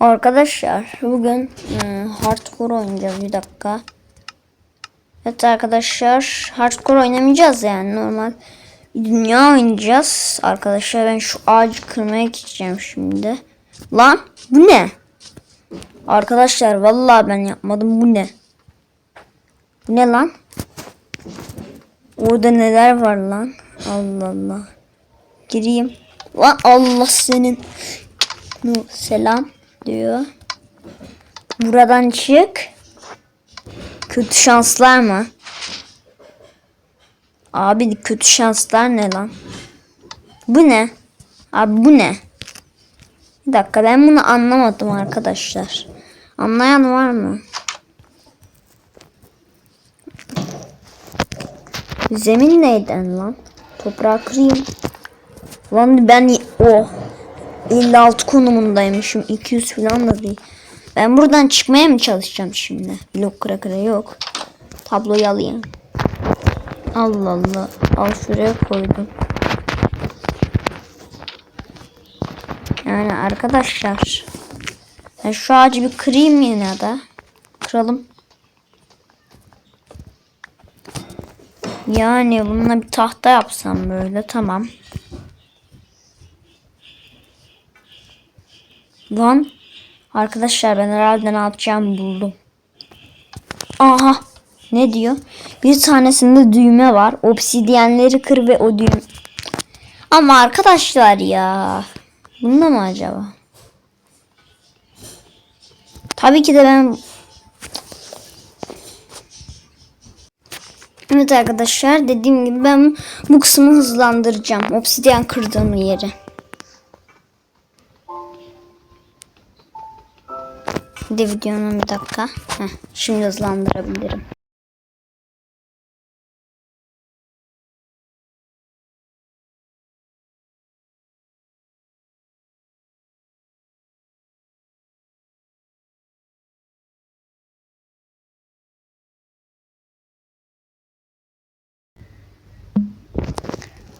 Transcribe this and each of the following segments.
Arkadaşlar bugün e, hardcore oynayacağız bir dakika. Evet arkadaşlar hardcore oynamayacağız yani normal dünya oynayacağız. Arkadaşlar ben şu ağacı kırmaya gideceğim şimdi. Lan bu ne? Arkadaşlar vallahi ben yapmadım bu ne? Bu ne lan? Orada neler var lan? Allah Allah. Gireyim. Lan Allah senin. Selam diyor. Buradan çık. Kötü şanslar mı? Abi kötü şanslar ne lan? Bu ne? Abi bu ne? Bir dakika ben bunu anlamadım arkadaşlar. Anlayan var mı? Zemin neyden lan? Toprağı kırayım. Lan ben o 56 konumundaymışım. 200 falan da değil. Ben buradan çıkmaya mı çalışacağım şimdi? Blok kıra kıra yok. Tabloyu alayım. Allah Allah. Al şuraya koydum. Yani arkadaşlar. Ben şu ağacı bir kırayım yine de. Kıralım. Yani bununla bir tahta yapsam böyle tamam. Lan arkadaşlar ben herhalde ne yapacağımı buldum. Aha ne diyor? Bir tanesinde düğme var. Obsidyenleri kır ve o düğme. Ama arkadaşlar ya. Bunda mı acaba? Tabii ki de ben Evet arkadaşlar dediğim gibi ben bu kısmı hızlandıracağım. Obsidyen kırdığım yeri. Bir de videonun bir dakika. Heh, şimdi hızlandırabilirim.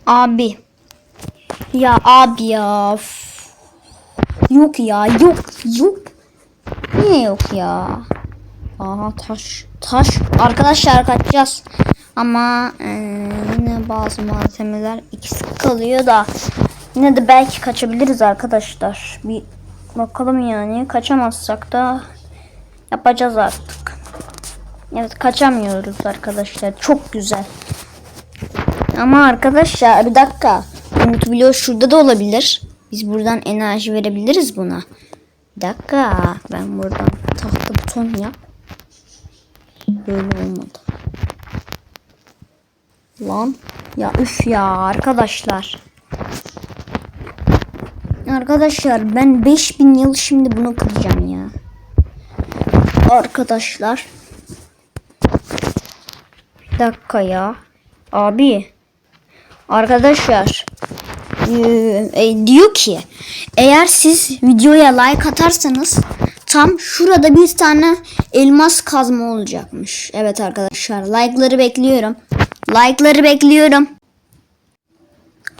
Abi. Ya abi ya. Yok ya yok yok. Niye yok ya? Aha taş. Taş. Arkadaşlar kaçacağız. Ama eee, yine bazı malzemeler eksik kalıyor da yine de belki kaçabiliriz arkadaşlar. Bir bakalım yani. Kaçamazsak da yapacağız artık. Evet kaçamıyoruz arkadaşlar. Çok güzel. Ama arkadaşlar bir dakika. Umut bloğu şurada da olabilir. Biz buradan enerji verebiliriz buna. Bir dakika. Ben buradan tahta buton yap. Böyle olmadı. Lan. Ya üf ya arkadaşlar. Arkadaşlar ben 5000 yıl şimdi bunu kıracağım ya. Arkadaşlar. Bir dakika ya. Abi. Arkadaşlar. Eee, e, diyor ki eğer siz videoya like atarsanız tam şurada bir tane elmas kazma olacakmış. Evet arkadaşlar like'ları bekliyorum. Like'ları bekliyorum.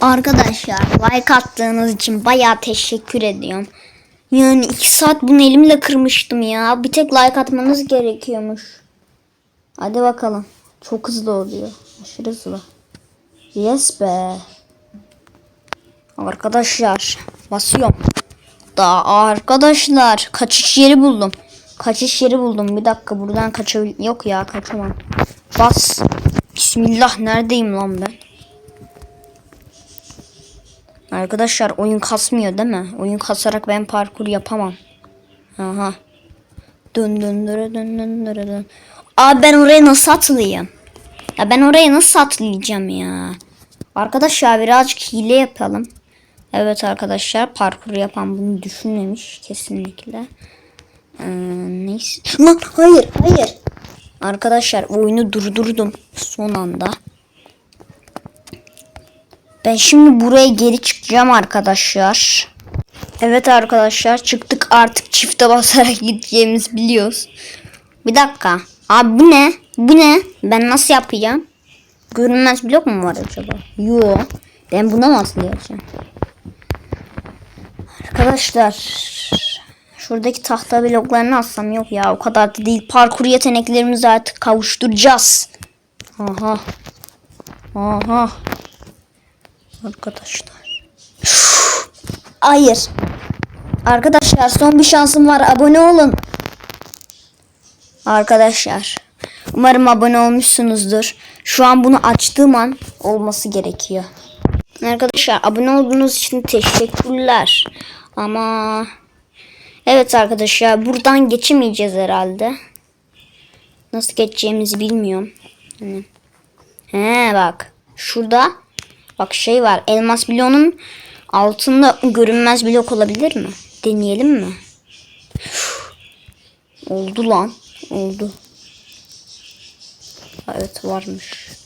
Arkadaşlar like attığınız için bayağı teşekkür ediyorum. Yani iki saat bunu elimle kırmıştım ya. Bir tek like atmanız gerekiyormuş. Hadi bakalım. Çok hızlı oluyor. Aşırı hızlı. Yes be. Arkadaşlar basıyorum. Da arkadaşlar kaçış yeri buldum. Kaçış yeri buldum. Bir dakika buradan kaçabil... Yok ya kaçamam. Bas. Bismillah neredeyim lan ben? Arkadaşlar oyun kasmıyor değil mi? Oyun kasarak ben parkur yapamam. Aha. Dön dön dön dön dön dön. Abi ben oraya nasıl atlayayım? Ya ben oraya nasıl atlayacağım ya? Arkadaşlar birazcık hile yapalım. Evet arkadaşlar parkur yapan bunu düşünmemiş kesinlikle. Ee, neyse. Hayır hayır. Arkadaşlar oyunu durdurdum son anda. Ben şimdi buraya geri çıkacağım arkadaşlar. Evet arkadaşlar çıktık artık çifte basarak gideceğimizi biliyoruz. Bir dakika. Abi bu ne? Bu ne? Ben nasıl yapacağım? Görünmez blok mu var acaba? Yo. Ben buna mı atlayacağım? Arkadaşlar Şuradaki tahta bloklarını alsam yok ya o kadar da değil. Parkur yeteneklerimizi artık kavuşturacağız. Aha. Aha. Arkadaşlar. Hayır. Arkadaşlar son bir şansım var. Abone olun. Arkadaşlar. Umarım abone olmuşsunuzdur. Şu an bunu açtığım an olması gerekiyor. Arkadaşlar abone olduğunuz için teşekkürler. Ama evet arkadaşlar buradan geçemeyeceğiz herhalde. Nasıl geçeceğimizi bilmiyorum. Hani. He bak. Şurada bak şey var. Elmas bloğunun altında görünmez blok olabilir mi? Deneyelim mi? Oldu lan. Oldu. Evet varmış.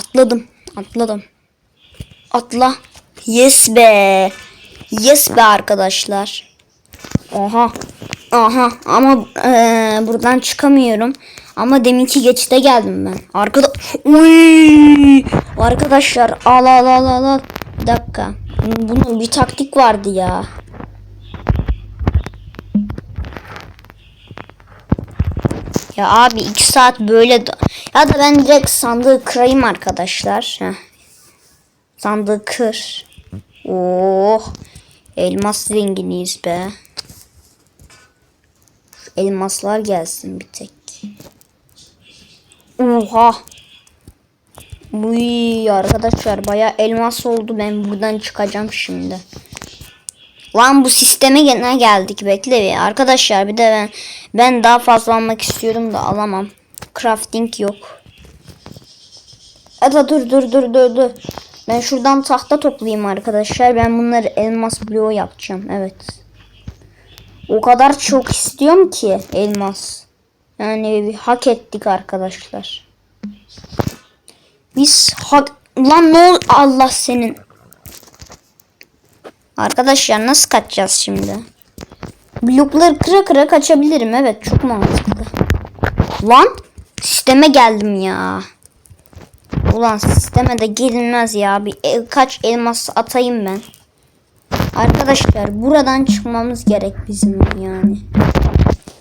Atladım. Atladım. Atla. Yes be. Yes be arkadaşlar. Oha. Aha ama eee, buradan çıkamıyorum. Ama deminki geçite geldim ben. Arkada Uy! Arkadaşlar al al al al. Bir dakika. Bunun bir taktik vardı ya. Ya abi iki saat böyle. Ya da ben direkt sandığı kırayım arkadaşlar. Heh. Sandığı kır. Oh. Elmas zenginiyiz be. Elmaslar gelsin bir tek. Oha. Uy arkadaşlar baya elmas oldu. Ben buradan çıkacağım şimdi. Lan bu sisteme gene geldik. Bekle bir. Arkadaşlar bir de ben ben daha fazla almak istiyorum da alamam. Crafting yok. Ada dur dur dur dur dur. Ben şuradan tahta toplayayım arkadaşlar. Ben bunları elmas bloğu yapacağım. Evet. O kadar çok istiyorum ki elmas. Yani hak ettik arkadaşlar. Biz hak... Lan ne ol... Allah senin. Arkadaşlar nasıl kaçacağız şimdi? Blokları kıra kıra kaçabilirim. Evet çok mantıklı. Lan sisteme geldim ya. Ulan sisteme de gelinmez ya. Bir el, kaç elmas atayım ben. Arkadaşlar buradan çıkmamız gerek bizim yani.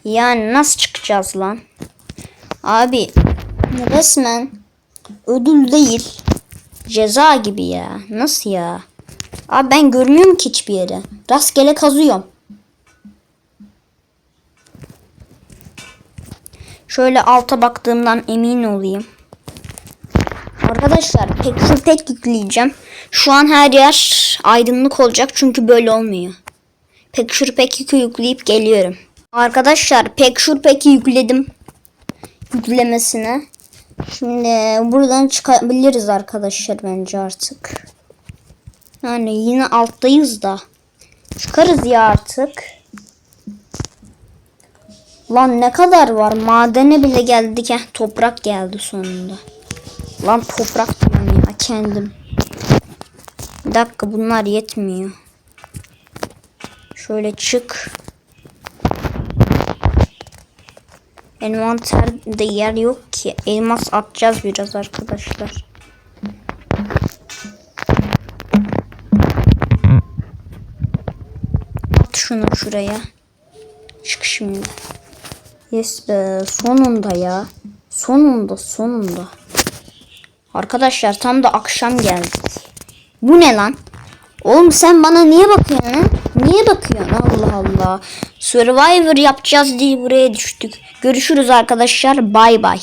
Yani nasıl çıkacağız lan? Abi resmen ödül değil. Ceza gibi ya. Nasıl ya? Abi ben görmüyorum ki hiçbir yere. Rastgele kazıyorum. Şöyle alta baktığımdan emin olayım. Arkadaşlar şu pek yükleyeceğim. Şu an her yer aydınlık olacak çünkü böyle olmuyor. Pek şur pek yükleyip geliyorum. Arkadaşlar pek şur peki yükledim. Yüklemesine. Şimdi buradan çıkabiliriz arkadaşlar bence artık. Yani yine alttayız da. Çıkarız ya artık. Lan ne kadar var? Madene bile geldik. Heh, toprak geldi sonunda. Lan toprak diyorum ya kendim. Bir dakika bunlar yetmiyor. Şöyle çık. Envanterde yer yok ki. Elmas atacağız biraz arkadaşlar. At şunu şuraya. Çık şimdi. Yes be sonunda ya. Sonunda sonunda. Arkadaşlar tam da akşam geldik. Bu ne lan? Oğlum sen bana niye bakıyorsun? Niye bakıyorsun? Allah Allah. Survivor yapacağız diye buraya düştük. Görüşürüz arkadaşlar. Bay bay.